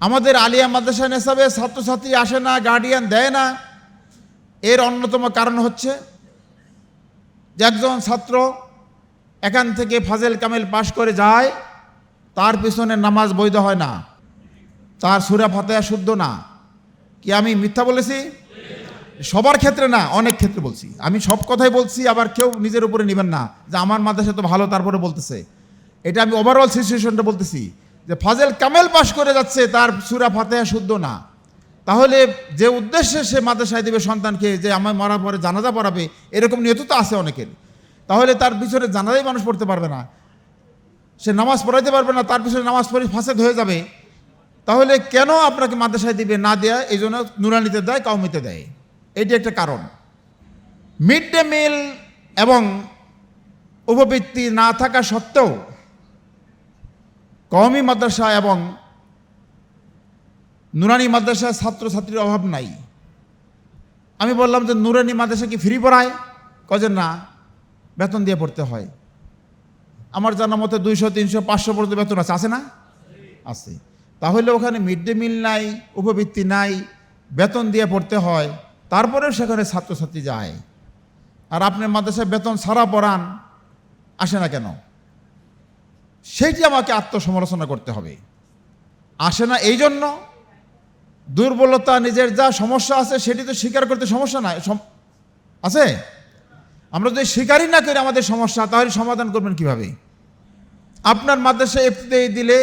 আমাদের আলিয়া মাদ্রাসা নেশাবে ছাত্রছাত্রী আসে না গার্ডিয়ান দেয় না। এর অন্যতম কারণ হচ্ছে যে একজন ছাত্র এখান থেকে ফাজেল কামেল পাশ করে যায়, তার পিছনে নামাজ বৈধ হয় না, তার সুরা ফাতেহা শুদ্ধ না। কি আমি মিথ্যা বলেছি? সবার ক্ষেত্রে না, অনেক ক্ষেত্রে বলছি। আমি সব কথাই বলছি, আবার কেউ নিজের উপরে নেবেন না। যে আমার মাদ্রাসা তো ভালো, তারপরে বলতেছে। এটা আমি ওভারঅল সিচুয়েশনটা বলতেছি। যে ফাজেল কামেল পাশ করে যাচ্ছে, তার সুরা ফাতেহা শুদ্ধ না। তাহলে যে উদ্দেশ্যে সে মাদ্রাসায় দেবে সন্তানকে, যে আমার মরার পরে জানাজা পড়াবে, এরকম নিয়ত তো আছে অনেকের। তাহলে তার পিছনে জানাজাই মানুষ পড়তে পারবে না। সে নামাজ পড়াইতে পারবে না, তার পিছনে নামাজ পড়ে ফাঁসেদ হয়ে যাবে। তাহলে কেন আপনাকে মাদ্রাসায় দিবে না দেয়া, এই জন্য নুরানিতে দেয় কাউমিতে দেয়? এটি একটা কারণ। মিড ডে মিল এবং উপবৃত্তি না থাকা সত্ত্বেও কওমি মাদ্রাসা এবং নুরানি মাদ্রাসায় ছাত্রছাত্রীর অভাব নাই। আমি বললাম যে নুরানি মাদ্রাসা কি ফ্রি পড়ায়? কজন না, বেতন দিয়ে পড়তে হয়। আমার জানা মতে দুইশো, তিনশো, পাঁচশো পর্যন্ত বেতন আছে। আছে না? আছে। তাহলে ওখানে মিড ডে মিল নাই, উপবৃত্তি নাই, বেতন দিয়ে পড়তে হয়, তারপরেও সেখানে ছাত্রছাত্রী যায়। আর আপনি মাদ্রাসায় বেতন ছাড়া পড়ান, আসে না কেন? সেইটি আমাকে আত্মসমালোচনা করতে হবে। আসে না এই জন্য দুর্বলতা, নিজের যা সমস্যা আছে সেটি তো স্বীকার করতে সমস্যা নাই আছে? আমরা যদি স্বীকারই না করি আমাদের সমস্যা, তাহলে সমাধান করবেন কীভাবে? আপনার মাদ্রাসায় এফতেদায়ী দিলে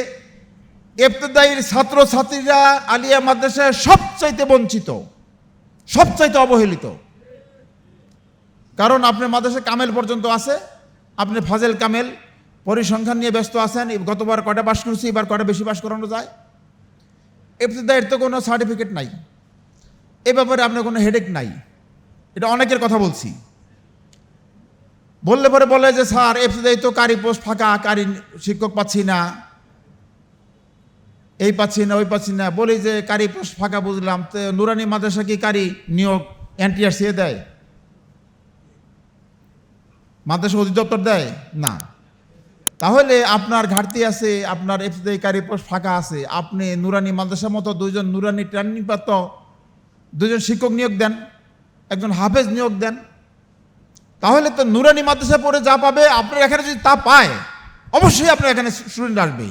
এফতেদায়ীর ছাত্রছাত্রীরা আলিয়া মাদ্রাসায় সবচাইতে বঞ্চিত, সবচাইতে অবহেলিত। কারণ আপনার মাদ্রাসায় কামেল পর্যন্ত আছে, আপনি ফাজেল কামেল পরিসংখ্যান নিয়ে ব্যস্ত আছেন। গতবার কটা পাস করছি, এবার কটা বেশি পাস করানো যায়? এফতেদায়ের তো কোনো সার্টিফিকেট নাই। এ ব্যাপারে আপনার কোনো হেডেক নাই। এটা অনেকের কথা বলছি। বললে পরে বলে যে, স্যার, এফতেদায়ী তো কারি পোস্ট ফাঁকা, কারি শিক্ষক পাচ্ছি না। এই পাচ্ছি না, ওই পাচ্ছি না। বলি যে, কারি পোস্ট ফাঁকা বুঝলাম। তো নুরানি মাদ্রাসা কি কারি নিয়োগ এনটিআরসি দেয়? মাদ্রাসা অধিদপ্তর দেয়? না। তাহলে আপনার ঘাটতি আছে, আপনার এফসিআই কারি পোস্ট ফাঁকা আছে। আপনি নুরানি মাদ্রাসার মতো দুইজন নুরানি ট্রেনিং প্রাপ্ত দুজন শিক্ষক নিয়োগ দেন, একজন হাফেজ নিয়োগ দেন। তাহলে তো নুরানি মাদ্রাসা পড়ে যা পাবে, আপনার এখানে যদি তা পায়, অবশ্যই আপনার এখানে স্টুডেন্ট আসবে।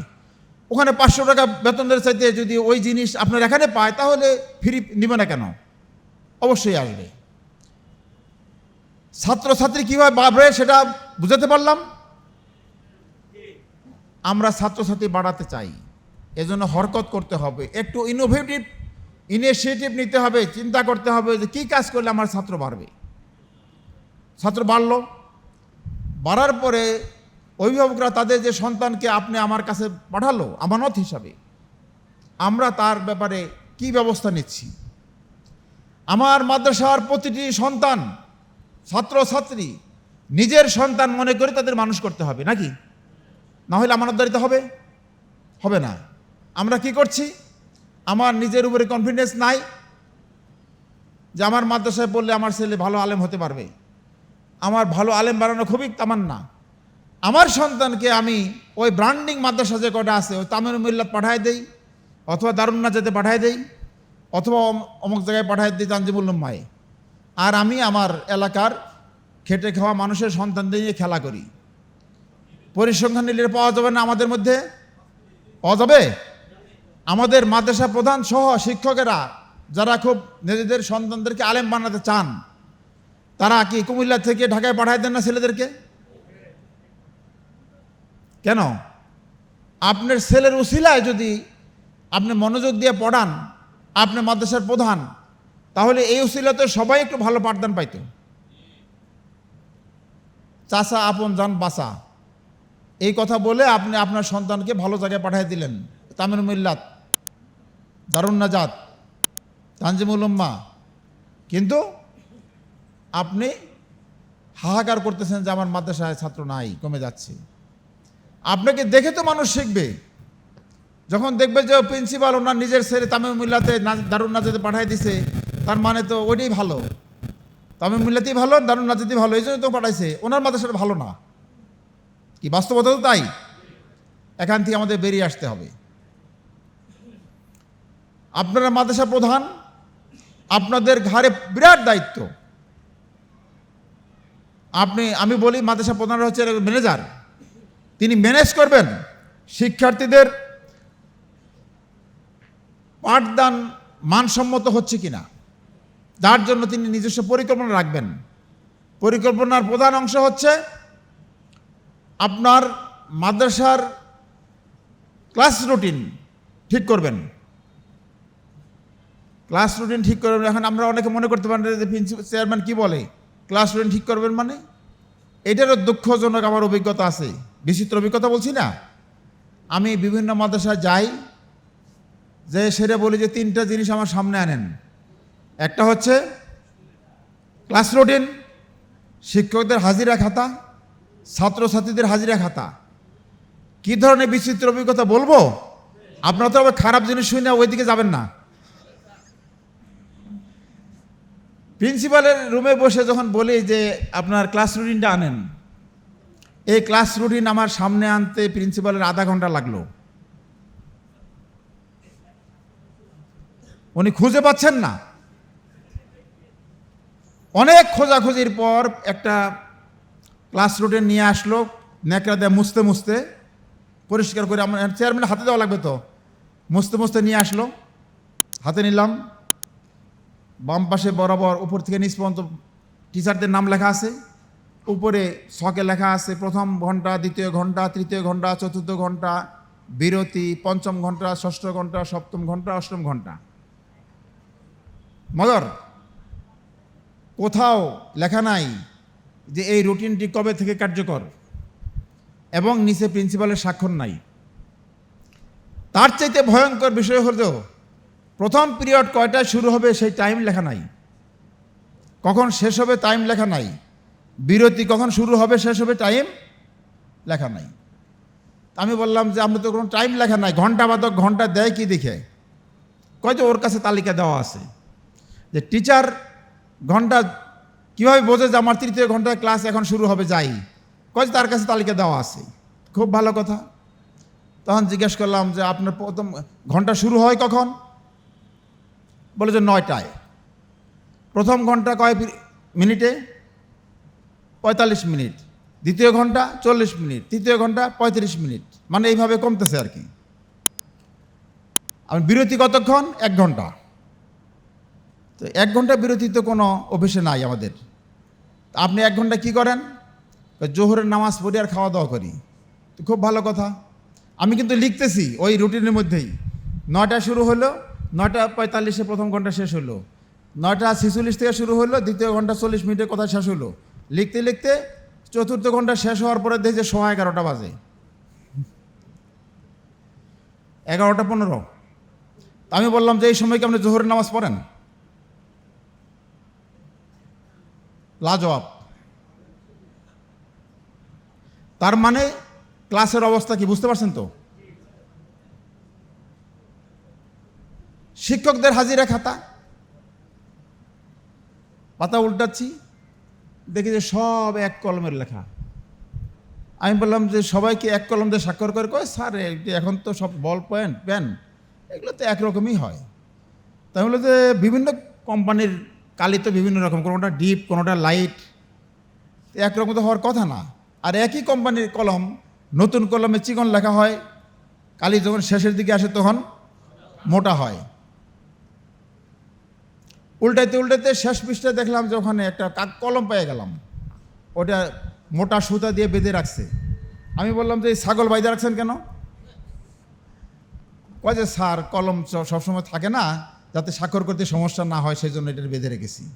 ওখানে পাঁচশো টাকা বেতনের চাইতে যদি ওই জিনিস আপনার এখানে পায়, তাহলে ফ্রি নিবে না কেন? অবশ্যই আসবে। ছাত্রছাত্রী কীভাবে বাড়বে সেটা বুঝাতে পারলাম? আমরা ছাত্রছাত্রী বাড়াতে চাই। এজন্য হরকত করতে হবে। একটু ইনোভেটিভ ইনিশিয়েটিভ নিতে হবে, চিন্তা করতে হবে যে কী কাজ করলে আমার ছাত্র বাড়বে। ছাত্র বাড়লো। বাড়ার পরে অভিভাবকরা তাদের যে সন্তানকে আপনি আমার কাছে পাঠালো, আমানত হিসাবে, আমরা তার ব্যাপারে কি ব্যবস্থা নিচ্ছি? আমার মাদ্রাসার প্রতিটি সন্তান ছাত্র ছাত্রী নিজের সন্তান মনে করে তাদের মানুষ করতে হবে, নাকি? না হলে আমানতদারিতে হবে? হবে না। আমরা কি করছি? আমার নিজের উপরে কনফিডেন্স নাই যে আমার মাদ্রাসায় পড়লে আমার ছেলে ভালো আলেম হতে পারবে। আমার ভালো আলেম বানানো খুবই তামান্না। আমার সন্তানকে আমি ওই ব্র্যান্ডিং মাদ্রাসা যে কটা আছে, ওই তামিল মিল্লাত পাঠায় দেই, অথবা দারুন্না যেতে পাঠায় দেই, অথবা অমুক জায়গায় পাঠায় দিই তানজিমুল্লম মায়ে আর আমি আমার এলাকার খেটে খাওয়া মানুষের সন্তানদের নিয়ে খেলা করি। পরিসংখ্যান নিলে পাওয়া যাবে না আমাদের মধ্যে? পাওয়া যাবে? আমাদের মাদ্রাসা প্রধান সহ শিক্ষকেরা যারা খুব নিজেদের সন্তানদেরকে আলেম বানাতে চান, তারা কি কুমিল্লা থেকে ঢাকায় পাঠায় দেন না ছেলেদেরকে? কেন? আপনার ছেলের উসিলায় যদি আপনি মনোযোগ দিয়ে পড়ান, আপনি মাদ্রাসার প্রধান, তাহলে এই উসিলাতে সবাই একটু ভালো পাঠদান পাইতো। চাষা আপন যান বাসা এই কথা বলে আপনি আপনার সন্তানকে ভালো জায়গায় পাঠিয়ে দিলেন। তামিল মিল্লাত, দারুণ নাজাত, তানজিমুল কিন্তু আপনি হাহাকার করতেছেন যে আমার মাদ্রাসায় ছাত্র নাই, কমে যাচ্ছে। আপনাকে দেখে তো মানুষ শিখবে। যখন দেখবে যে প্রিন্সিপাল ওনার নিজের ছেলে তামিম মিল্লাতে দারুণ নাজাতে পাঠিয়ে দিছে, তার মানে তো ওইটাই ভালো। তামিম মিল্লাতেই ভালো, দারুণ নাজাতেই ভালো এই জন্য তো পাঠাইছে। ওনার মাদ্রাসাটা ভালো না। কি বাস্তবতা তো তাই? এখান থেকে আমাদের বেরিয়ে আসতে হবে। আপনারা মাদ্রাসা প্রধান, আপনাদের ঘাড়ে বিরাট দায়িত্ব। আপনি, আমি বলি মাদ্রাসা প্রধান হচ্ছে ম্যানেজার তিনি ম্যানেজ করবেন শিক্ষার্থীদের পাঠদান মানসম্মত হচ্ছে কিনা। তার জন্য তিনি নিজস্ব পরিকল্পনা রাখবেন। পরিকল্পনার প্রধান অংশ হচ্ছে আপনার মাদ্রাসার ক্লাস রুটিন ঠিক করবেন। ক্লাস রুটিন ঠিক করবেন এখন আমরা অনেকে মনে করতে পারেন যে প্রিন্সিপাল, চেয়ারম্যান কী বলে? ক্লাস রুটিন ঠিক করবেন মানে? এটারও দুঃখজনক আমার অভিজ্ঞতা আছে। বিচিত্র অভিজ্ঞতা বলছি না। আমি বিভিন্ন মাদ্রাসায় যাই, যে সেটা বলি যে তিনটা জিনিস আমার সামনে আনেন। একটা হচ্ছে ক্লাস রুটিন, শিক্ষকদের হাজিরা খাতা ছাত্রছাত্রীদের হাজিরা খাতা। কী ধরনের বিচিত্র অভিজ্ঞতা বলব? আপনারা তো আবার খারাপ জিনিস শুনে ওইদিকে যাবেন না। প্রিন্সিপালের রুমে বসে যখন বলি যে, আপনার ক্লাস রুটিনটা আনেন। এই ক্লাস রুটিন আমার সামনে আনতে প্রিন্সিপালের আধা ঘণ্টা লাগল। উনি খুঁজে পাচ্ছেন না। অনেক খোঁজাখুঁজির পর একটা ক্লাস রুটিন নিয়ে আসলো, ন্যাকড়া দিয়ে মুছতে মুছতে পরিষ্কার করে আমার চেয়ারম্যান হাতে দেওয়া লাগবে তো। মুছতে মুছতে নিয়ে আসলো, হাতে নিলাম। বাম পাশে বরাবর উপর থেকে নিচ পর্যন্ত টিচারদের নাম লেখা আছে। উপরে ছকে লেখা আছে, প্রথম ঘণ্টা, দ্বিতীয় ঘণ্টা, তৃতীয় ঘণ্টা, চতুর্থ ঘণ্টা, বিরতি, পঞ্চম ঘণ্টা, ষষ্ঠ ঘণ্টা, সপ্তম ঘণ্টা, অষ্টম ঘণ্টা। মগর কোথাও লেখা নাই। যে এই রুটিনটি কবে থেকে কার্যকর? এবং নিচে প্রিন্সিপালের স্বাক্ষর নাই। তার চাইতে ভয়ঙ্কর বিষয় হলো, প্রথম পিরিয়ড কয়টায় শুরু হবে সেই টাইম লেখা নাই। কখন শেষ হবে টাইম লেখা নাই। বিরতি কখন শুরু হবে শেষ হবে টাইম লেখা নাই। আমি বললাম যে, আমরা তো কোনো টাইম লেখা নাই। ঘণ্টা বাদক ঘণ্টা দেয় কি দেখে? কয় যে ওর কাছে তালিকা দেওয়া আছে। যে, টিচার, ঘণ্টা কীভাবে বোঝে যে আমার তৃতীয় ঘন্টায় ক্লাস এখন শুরু হবে? যাই। কয় তার কাছে তালিকা দেওয়া আছে। খুব ভালো কথা। তখন জিজ্ঞেস করলাম যে আপনার প্রথম ঘণ্টা শুরু হয় কখন? বলে যে নয়টায়। প্রথম ঘণ্টা কয় মিনিটে? পঁয়তাল্লিশ মিনিট। দ্বিতীয় ঘণ্টা চল্লিশ মিনিট। তৃতীয় ঘণ্টা পঁয়ত্রিশ মিনিট। মানে এইভাবে কমতেছে আর কি। আর বিরতি কতক্ষণ? এক ঘণ্টা। তো এক ঘণ্টা বিরতি তো কোনো অফিসে নাই আমাদের। আপনি এক ঘণ্টা কি করেন? জোহরের নামাজ পড়ি আর খাওয়া দাওয়া করি। তো খুব ভালো কথা। আমি কিন্তু লিখতেছি ওই রুটিনের মধ্যেই। নয়টা শুরু হলো, নয়টা পঁয়তাল্লিশে প্রথম ঘণ্টা শেষ হলো। নয়টা ছেচল্লিশ থেকে শুরু হলো, দ্বিতীয় ঘণ্টা চল্লিশ মিনিটের কথা শেষ হলো। লিখতে লিখতে চতুর্থ ঘণ্টা শেষ হওয়ার পরে দেখি যে সময় এগারোটা বাজে। এগারোটা পনেরো। আমি বললাম যে, এই সময় কি আপনি জোহরের নামাজ পড়েন? লাজবাব। তার মানে ক্লাসের অবস্থা কি বুঝতে পারছেন তো? শিক্ষকদের হাজিরা খাতা, পাতা উল্টাচ্ছি, দেখি যে সব এক কলমের লেখা। আমি বললাম যে সবাইকে এক কলম দিয়ে স্বাক্ষর করে কয়, স্যার এখন তো সব বল পয়েন্ট পেন। এগুলো তো একরকমই হয়। তাই বলল যে বিভিন্ন কোম্পানির কালি তো বিভিন্ন রকম, কোনোটা ডিপ কোনোটা লাইট একরকম তো হওয়ার কথা না। আর একই কোম্পানির কলম, নতুন কলমে চিকন লেখা হয়, কালি যখন শেষের দিকে আসে তখন মোটা হয়। উল্টাইতে উল্টাইতে শেষ পৃষ্ঠায় দেখলাম যে ওখানে একটা কলম পেয়ে গেলাম। ওটা মোটা সুতা দিয়ে বেঁধে রাখছে। আমি বললাম যে ছাগল বাইদে রাখছেন কেন? কয় যে, স্যার, কলম সবসময় থাকে না যাতে স্বাক্ষর করতে সমস্যা না হয় সেই জন্য এটা বেঁধে রেখেছি।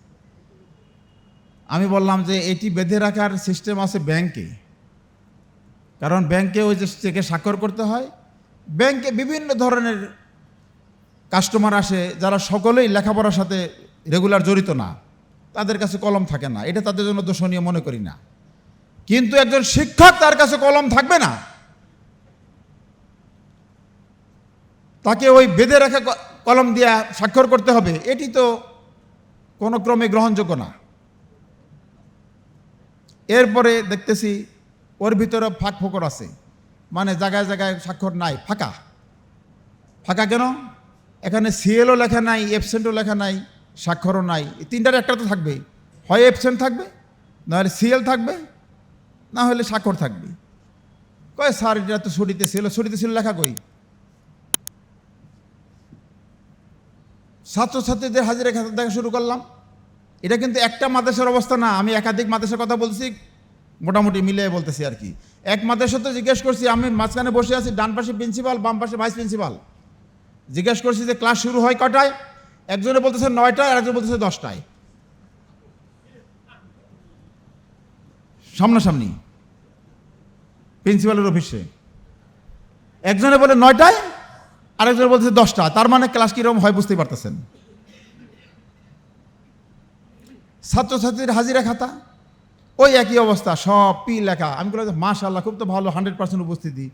আমি বললাম যে এটি বেঁধে রাখার সিস্টেম আছে ব্যাংকে। কারণ ব্যাংকে ওই যে চেকে স্বাক্ষর করতে হয়, ব্যাংকে বিভিন্ন ধরনের কাস্টমার আসে যারা সকলেই লেখাপড়ার সাথে রেগুলার জড়িত না। তাদের কাছে কলম থাকে না। এটা তাদের জন্য দোষণীয় মনে করি না। কিন্তু একজন শিক্ষক তার কাছে কলম থাকবে না। তাকে ওই বেঁধে রাখা কলম দিয়া স্বাক্ষর করতে হবে, এটি তো কোনো ক্রমে গ্রহণযোগ্য না। এরপরে দেখতেছি ওর ভিতরে ফাঁক ফোকর আছে মানে জায়গায় জায়গায় স্বাক্ষর নাই, ফাঁকা। ফাঁকা কেন? এখানে সিএলও লেখা নাই অ্যাবসেন্টও লেখা নাই, স্বাক্ষরও নাই তিনটার একটা তো থাকবে। হয় অ্যাবসেন্ট থাকবে, নাহলে সিএল থাকবে না হলে স্বাক্ষর থাকবে। কয় স্যার, এটা তো ছুটিতে ছিল ছুটিতে ছিল লেখা কই? ছাত্রছাত্রীদের হাজিরা খাতা দেখা শুরু করলাম। এটা কিন্তু একটা মাদ্রাসার অবস্থা না, আমি একাধিক মাদ্রাসার কথা বলছি, মোটামুটি মিলে বলতেছি আর কি। এক মাদ্রাসা তো জিজ্ঞেস করছি, আমি মাঝখানে বসে আছি, ডান পাশে প্রিন্সিপাল, বাম পাশে ভাইস প্রিন্সিপাল। জিজ্ঞেস করছি যে ক্লাস শুরু হয় কটায়? একজনে বলতেছে নয়টায় আর একজন বলতেছে দশটায়। সামনাসামনি। প্রিন্সিপালের অফিসে। একজনে বলে নয়টায়? আরেকজন বলতেছে দশটা। তার মানে ক্লাস কীরকম হয় বুঝতেই পারতেছেন। ছাত্রছাত্রীর হাজিরা খাতা, ওই একই অবস্থা, সব পি লেখা। আমি বললাম মাশাল্লাহ খুব তো ভালো, হান্ড্রেড পার্সেন্ট উপস্থিতি।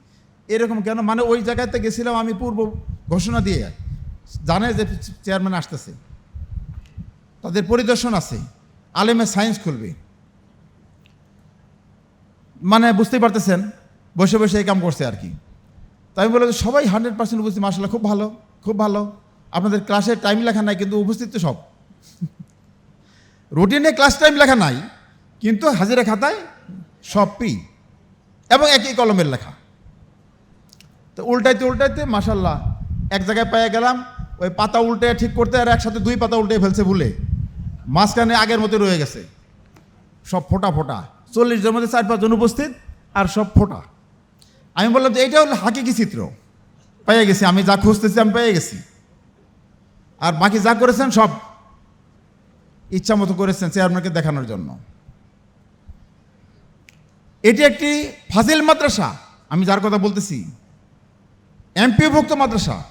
এরকম কেন? মানে ওই জায়গাতে গেছিলাম আমি পূর্ব ঘোষণা দিয়ে। জানে যে চেয়ারম্যান আসতেছে। তাদের পরিদর্শন আছে। আলেমে সায়েন্স খুলবে। মানে বুঝতেই পারতেছেন, বসে বসে এই কাম করছে আর কি। তাই আমি বললাম সবাই হান্ড্রেড পার্সেন্ট উপস্থিত মাসাল্লাহ খুব ভালো খুব ভালো। আপনাদের ক্লাসের টাইম লেখা নাই, কিন্তু উপস্থিত তো সব। রুটিনে ক্লাস টাইম লেখা নাই, কিন্তু হাজিরা খাতায় সব পি এবং একই কলমের লেখা। তো উল্টাইতে উল্টাইতে মাসাল্লাহ এক জায়গায় পেয়ে গেলাম, ওই পাতা উল্টে ঠিক করতে আর একসাথে দুই পাতা উল্টে ফেলছে ভুলে। মাঝখানে আগের মতো রয়ে গেছে। সব ফোটা ফোটা। চল্লিশ জন মধ্যে চার পাঁচজন উপস্থিত, আর সব ফোটা। আমি বললাম যে এইটা হলো হাকিকি চিত্র। পেয়ে গেছি, আমি যা খুঁজতেছি আমি পেয়ে গেছি। আর বাকি যা করেছেন সব ইচ্ছা মতো করেছেন চেয়ারম্যানকে দেখানোর জন্য। এটি একটি ফাজিল মাদ্রাসা, আমি যার কথা বলতেছি। এমপিভুক্ত মাদ্রাসা।